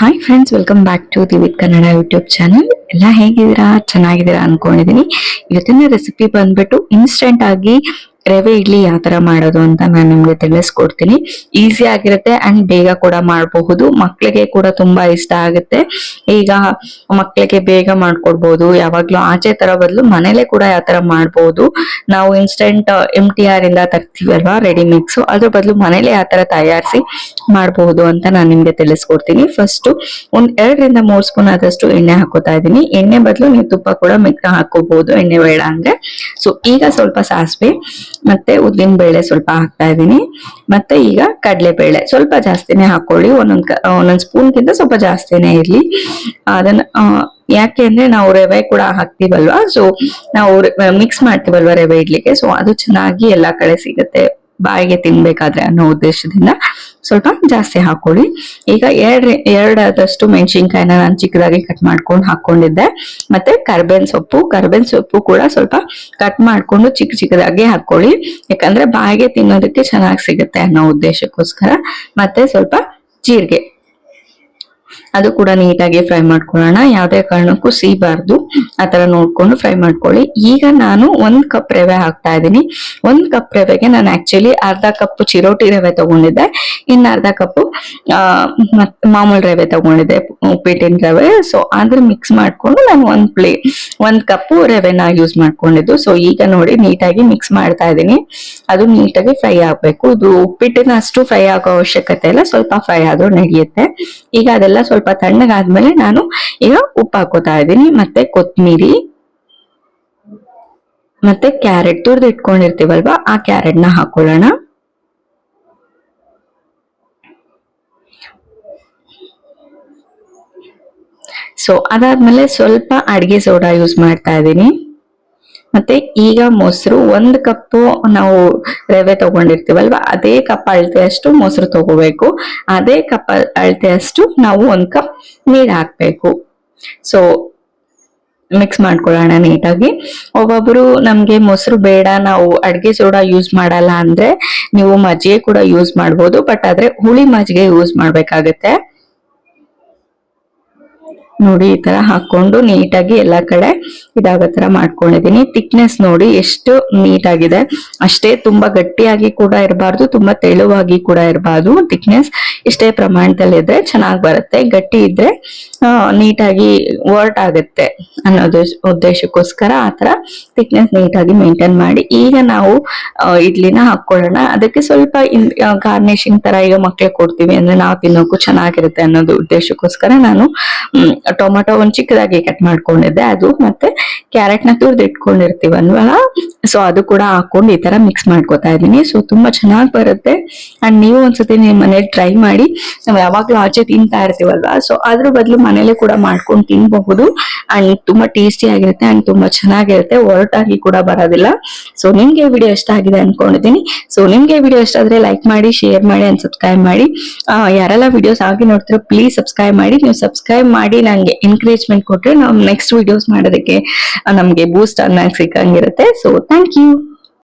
Hi friends welcome back to the with Kannada YouTube channel ಎಲ್ಲ ಹೇಗಿದ್ದೀರಾ? ಚೆನ್ನಾಗಿದ್ದೀರಾ ಅನ್ಕೊಂಡಿದೀನಿ ಇವತ್ತಿನ ರೆಸಿಪಿ ಬಂದ್ಬಿಟ್ಟು ಇನ್ಸ್ಟೆಂಟ್ ಆಗಿ ರವೆ, ಇಡ್ಲಿ ಯಾವ ತರ ಮಾಡೋದು ಅಂತ ನಾನು ನಿಮ್ಗೆ ತಿಳಿಸ್ಕೊಡ್ತೀನಿ. ಈಸಿ ಆಗಿರುತ್ತೆ ಅಂಡ್ ಬೇಗ ಕೂಡ ಮಾಡಬಹುದು. ಮಕ್ಕಳಿಗೆ ಕೂಡ ತುಂಬಾ ಇಷ್ಟ ಆಗುತ್ತೆ. ಈಗ ಮಕ್ಕಳಿಗೆ ಬೇಗ ಮಾಡ್ಕೊಡ್ಬಹುದು. ಯಾವಾಗ್ಲೂ ಆಚೆ ತರ ಬದಲು ಮನೇಲೆ ಕೂಡ ಯಾವ ತರ ಮಾಡಬಹುದು. ನಾವು ಇನ್ಸ್ಟೆಂಟ್ ಎಂ ಟಿ ಆರ್ ಇಂದ ತರ್ತೀವಲ್ವಾ ರೆಡಿ ಮಿಕ್ಸ್ ಅದ್ರ ಬದಲು ಮನೇಲೆ ಯಾವ ತರ ತಯಾರಿಸಿ ಮಾಡಬಹುದು ಅಂತ ನಾನು ನಿಮ್ಗೆ ತಿಳಿಸ್ಕೊಡ್ತೀನಿ. ಫಸ್ಟ್ ಒಂದ್ ಎರಡರಿಂದ ಮೂರ್ ಸ್ಪೂನ್ ಆದಷ್ಟು ಎಣ್ಣೆ ಹಾಕೋತಾ ಇದ್ದೀನಿ. ಎಣ್ಣೆ ಬದಲು ನೀವು ತುಪ್ಪ ಕೂಡ ಮಿಕ್ಕ ಹಾಕೋಬಹುದು. ಎಣ್ಣೆ ಬೇಡ ಅಂದ್ರೆ. ಸೊ ಈಗ ಸ್ವಲ್ಪ ಸಾಸಿವೆ. ಮತ್ತೆ ಉದ್ದಿನ ಬೇಳೆ ಸ್ವಲ್ಪ ಹಾಕ್ತಾ ಇದ್ದೀನಿ. ಮತ್ತೆ ಈಗ ಕಡಲೆ ಬೇಳೆ. ಸ್ವಲ್ಪ ಜಾಸ್ತಿನೇ ಹಾಕೊಳ್ಳಿ. ಒಂದೊಂದ್ ಒಂದೊಂದ್ ಸ್ಪೂನ್ಗಿಂತ ಸ್ವಲ್ಪ ಜಾಸ್ತಿನೇ ಇರ್ಲಿ. ಅದನ್ನ ಯಾಕೆ ಅಂದ್ರೆ ನಾವು ರವೆ ಕೂಡ ಹಾಕ್ತಿವಲ್ವಾ? ಸೊ ನಾವು ಮಿಕ್ಸ್ ಮಾಡ್ತೀವಲ್ವಾ ರವೆ ಇಡ್ಲಿಕ್ಕೆ? ಸೊ ಅದು ಚೆನ್ನಾಗಿ ಎಲ್ಲಾ ಕಡೆ ಸಿಗುತ್ತೆ. ಬಾಯಿಗೆ ತಿನ್ಬೇಕಾದ್ರೆ ಅನ್ನೋ ಉದ್ದೇಶದಿಂದ. ಸ್ವಲ್ಪ ಜಾಸ್ತಿ ಹಾಕೊಳ್ಳಿ. ಈಗ ಎರಡ್ ಎರಡಾದಷ್ಟು ಮೆಣಸಿನ್ಕಾಯಿನ ನಾನು ಚಿಕ್ಕದಾಗಿ ಕಟ್ ಮಾಡ್ಕೊಂಡು ಹಾಕೊಂಡಿದ್ದೆ. ಮತ್ತೆ ಕರ್ಬೇನ್ ಸೊಪ್ಪು ಕರ್ಬೇನ್ ಸೊಪ್ಪು ಕೂಡ ಸ್ವಲ್ಪ ಕಟ್ ಮಾಡ್ಕೊಂಡು ಚಿಕ್ಕ ಚಿಕ್ಕದಾಗಿ ಹಾಕೊಳ್ಳಿ. ಯಾಕಂದ್ರೆ ಬಾಯಿಗೆ ತಿನ್ನೋದಕ್ಕೆ ಚೆನ್ನಾಗಿ ಸಿಗುತ್ತೆ ಅನ್ನೋ ಉದ್ದೇಶಕ್ಕೋಸ್ಕರ. ಮತ್ತೆ ಸ್ವಲ್ಪ ಜೀರಿಗೆ. ಅದು ಕೂಡ ನೀಟಾಗಿ ಫ್ರೈ ಮಾಡ್ಕೊಳ್ಳೋಣ. ಯಾವುದೇ ಕಾರಣಕ್ಕೂ ಸೀಬಾರ್ದು. ಆತರ ನೋಡ್ಕೊಂಡು ಫ್ರೈ ಮಾಡ್ಕೊಳ್ಳಿ. ಈಗ ನಾನು ಒಂದ್ ಕಪ್ ರವೆ ಹಾಕ್ತಾ ಇದ್ದೀನಿ. ಒಂದ್ ಕಪ್ ರವೆಗೆ ನಾನು ಆಕ್ಚುಲಿ ಅರ್ಧ ಕಪ್ ಚಿರೋಟಿ ರವೆ ತಗೊಂಡಿದ್ದೆ. ಇನ್ನು ಅರ್ಧ ಕಪ್ ಮಾಮೂಲ್ ರವೆ ತಗೊಂಡಿದ್ದೆ, ಉಪ್ಪಿಟ್ಟಿನ ರವೆ. ಸೊ ಅದ್ರ ಮಿಕ್ಸ್ ಮಾಡ್ಕೊಂಡು ನಾನು ಒಂದ್ ಪ್ಲೇ, ಒಂದ್ ಕಪ್ ರವೆನ ಯೂಸ್ ಮಾಡ್ಕೊಂಡಿದ್ದು. ಸೊ ಈಗ ನೋಡಿ ನೀಟಾಗಿ ಮಿಕ್ಸ್ ಮಾಡ್ತಾ ಇದ್ದೀನಿ. ಅದು ನೀಟಾಗಿ ಫ್ರೈ ಆಗ್ಬೇಕು. ಇದು ಉಪ್ಪಿಟ್ಟಿನ ಅಷ್ಟು ಫ್ರೈ ಆಗೋ ಅವಶ್ಯಕತೆ ಇಲ್ಲ. ಸ್ವಲ್ಪ ಫ್ರೈ ಆದ್ರೂ ನಡೆಯುತ್ತೆ. ಈಗ ಅದೆಲ್ಲ ಸ್ವಲ್ಪ ತಣ್ಣಗಾದ್ಮೇಲೆ ನಾನು ಈಗ ಉಪ್ಪು ಹಾಕೋತಾ ಇದ್ದೀನಿ. ಮತ್ತೆ ಕೊತ್ತಂಬರಿ ಮತ್ತೆ ಕ್ಯಾರೆಟ್ ತುರ್ದು ಇಟ್ಕೊಂಡಿರ್ತೀವಲ್ವಾ, ಆ ಕ್ಯಾರೆಟ್ನ ಹಾಕೊಳ್ಳೋಣ. ಸೊ ಅದಾದ್ಮೇಲೆ ಸ್ವಲ್ಪ ಅಡಿಗೆ ಸೋಡಾ ಯೂಸ್ ಮಾಡ್ತಾ ಇದ್ದೀನಿ. ಮತ್ತೆ ಈಗ ಮೊಸರು ಒಂದ್ ಕಪ್ಪು ನಾವು ರವೆ ತಗೊಂಡಿರ್ತೀವಲ್ವಾ? ಅದೇ ಕಪ್ ಅಳತೆಯಷ್ಟು ಮೊಸರು ತಗೋಬೇಕು. ಅದೇ ಕಪ್ ಅಳತೆಯಷ್ಟು ನಾವು ಒಂದ್ ಕಪ್ ನೀರ್ ಹಾಕ್ಬೇಕು. ಸೊ ಮಿಕ್ಸ್ ಮಾಡ್ಕೊಳ್ಳೋಣ ನೀಟಾಗಿ. ಒಬ್ಬೊಬ್ರು ನಮ್ಗೆ ಮೊಸರು ಬೇಡ, ನಾವು ಅಡ್ಗೆ ಸೋಡಾ ಯೂಸ್ ಮಾಡಲ್ಲ ಅಂದ್ರೆ ನೀವು ಮಜ್ಜಿಗೆ ಕೂಡ ಯೂಸ್ ಮಾಡ್ಬೋದು ಬಟ್ ಆದ್ರೆ ಹುಳಿ ಮಜ್ಜಿಗೆ ಯೂಸ್ ಮಾಡ್ಬೇಕಾಗತ್ತೆ. ನೋಡಿ, ಈ ತರ ಹಾಕೊಂಡು ನೀಟಾಗಿ ಎಲ್ಲಾ ಕಡೆ ಇದಾಗೋ ತರ ಮಾಡ್ಕೊಂಡಿದೀನಿ ಥಿಕ್ನೆಸ್ ನೋಡಿ ಎಷ್ಟು ನೀಟ್ ಆಗಿದೆ ಅಷ್ಟೇ ತುಂಬಾ ಗಟ್ಟಿಯಾಗಿ ಕೂಡ ಇರಬಾರ್ದು, ತುಂಬಾ ತೆಳುವಾಗಿ ಕೂಡ ಇರಬಾರ್ದು ಥಿಕ್ನೆಸ್ ಇಷ್ಟೇ ಪ್ರಮಾಣದಲ್ಲಿ ಇದ್ರೆ ಚೆನ್ನಾಗಿ ಬರುತ್ತೆ. ಗಟ್ಟಿ ಇದ್ರೆ ನೀಟಾಗಿ ವರ್ಟ್ ಆಗುತ್ತೆ ಅನ್ನೋದು ಉದ್ದೇಶಕ್ಕೋಸ್ಕರ ಆ ತರ ಥಿಕ್ನೆಸ್ ನೀಟಾಗಿ ಮೇಂಟೈನ್ ಮಾಡಿ. ಈಗ ನಾವು ಇಡ್ಲಿನ ಹಾಕೊಳ್ಳೋಣ. ಅದಕ್ಕೆ ಸ್ವಲ್ಪ ಗಾರ್ನಿಶಿಂಗ್ ತರ ಈಗ ಮಕ್ಳಿಗೆ ಕೊಡ್ತೀವಿ ಅಂದ್ರೆ ನಾವು ತಿನ್ನೋಕು ಚೆನ್ನಾಗಿರುತ್ತೆ ಅನ್ನೋದು ಉದ್ದೇಶಕ್ಕೋಸ್ಕರ ನಾನು ಟೊಮೊಟೊ ಒಂದ್ ಚಿಕ್ಕದಾಗಿ ಕಟ್ ಮಾಡ್ಕೊಂಡಿದ್ದೆ. ಅದು ಮತ್ತೆ ಕ್ಯಾರೆಟ್ನ ತುರ್ದು ಸೊ ಅದು ಕೂಡ ಹಾಕೊಂಡು ಈ ತರ ಮಿಕ್ಸ್ ಮಾಡ್ಕೊತಾ ಇದೀನಿ ಸೊ ತುಂಬಾ ಚೆನ್ನಾಗಿ ಬರುತ್ತೆ. ಅಂಡ್ ನೀವು ಒಂದ್ಸತಿ ನಿಮ್ ಮನೇಲಿ ಟ್ರೈ ಮಾಡಿ, ನಾವು ಯಾವಾಗ್ಲೂ ಆಚೆ ತಿಂತಾ ಇರ್ತೀವಲ್ವಾ? ಸೊ ಅದ್ರ ಬದಲು ಮನೇಲೆ ಕೂಡ ಮಾಡ್ಕೊಂಡು ತಿನ್ಬಹುದು. ಅಂಡ್ ತುಂಬಾ ಟೇಸ್ಟಿ ಆಗಿರುತ್ತೆ ಅಂಡ್ ತುಂಬಾ ಚೆನ್ನಾಗಿರುತ್ತೆ. ಒರಟಾಗಿ ಕೂಡ ಬರೋದಿಲ್ಲ. ಸೊ ನಿಮ್ಗೆ ವಿಡಿಯೋ ಇಷ್ಟ ಆಗಿದೆ ಅನ್ಕೊಂಡಿದ್ದೀನಿ. ಸೊ ನಿಮ್ಗೆ ವಿಡಿಯೋ ಇಷ್ಟ ಆದ್ರೆ ಲೈಕ್ ಮಾಡಿ ಶೇರ್ ಮಾಡಿ ಅಂಡ್ ಸಬ್ಸ್ಕ್ರೈಬ್ ಮಾಡಿ. ಯಾರೆಲ್ಲ ವಿಡಿಯೋಸ್ ಆಗಿ ನೋಡ್ತೀರೋ ಪ್ಲೀಸ್ ಸಬ್ಸ್ಕ್ರೈಬ್ ಮಾಡಿ. ನೀವು ಸಬ್ಸ್ಕ್ರೈಬ್ ಮಾಡಿ, ನಂಗೆ ಎನ್ಕರೇಜ್ಮೆಂಟ್ ಕೊಟ್ರೆ ನಾವು ನೆಕ್ಸ್ಟ್ ವಿಡಿಯೋಸ್ ಮಾಡೋದಕ್ಕೆ ನಮ್ಗೆ ಬೂಸ್ಟ್ ಅನ್ನ ಸಿಕ್ಕಂಗಿರುತ್ತೆ ಸೊ Thank you.